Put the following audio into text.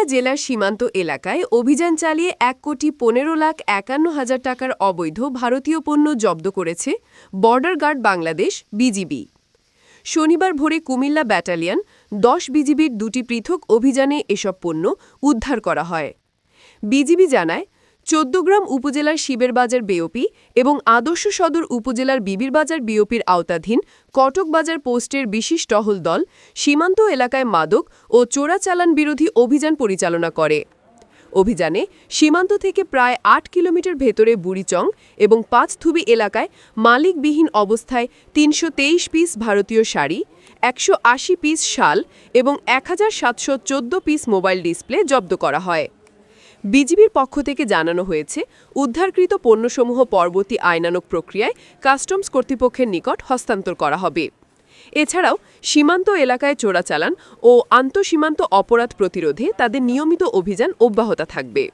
কুমিল্লা জেলার সীমান্ত এলাকায় অভিযান চালিয়ে এক কোটি পনেরো লাখ একান্ন হাজার টাকার অবৈধ ভারতীয় পণ্য জব্দ করেছে বর্ডার গার্ড বাংলাদেশ, বিজিবি। শনিবার ভোরে কুমিল্লা ব্যাটালিয়ন দশ বিজিবির দুটি পৃথক অভিযানে এসব পণ্য উদ্ধার করা হয়। বিজিবি জানায় চোদ্দগ্রাম উপজেলার শিবেরবাজার বিওপি এবং আদর্শ সদর উপজেলার বিবিরবাজার বিওপির আওতাধীন কটকবাজার পোস্টের বিশেষ টহল দল সীমান্ত এলাকায় মাদক ও চোরাচালান বিরোধী অভিযান পরিচালনা করে। অভিযানে সীমান্ত থেকে প্রায় আট কিলোমিটার ভেতরে বুড়িচং এবং পাঁচথুবি এলাকায় মালিকবিহীন অবস্থায় তিনশো তেইশ পিস ভারতীয় শাড়ি, একশো আশি পিস শাল এবং এক হাজার সাতশো চোদ্দ পিস মোবাইল ডিসপ্লে জব্দ করা হয়। বিজিবির পক্ষ থেকে জানানো হয়েছে, উদ্ধারকৃত পণ্যসমূহ পরবর্তী আইনানুক প্রক্রিয়ায় কাস্টমস কর্তৃপক্ষের নিকট হস্তান্তর করা হবে। এছাড়াও, সীমান্ত এলাকায় চোরাচালান ও আন্তঃসীমান্ত অপরাধ প্রতিরোধে তাদের নিয়মিত অভিযান অব্যাহত থাকবে।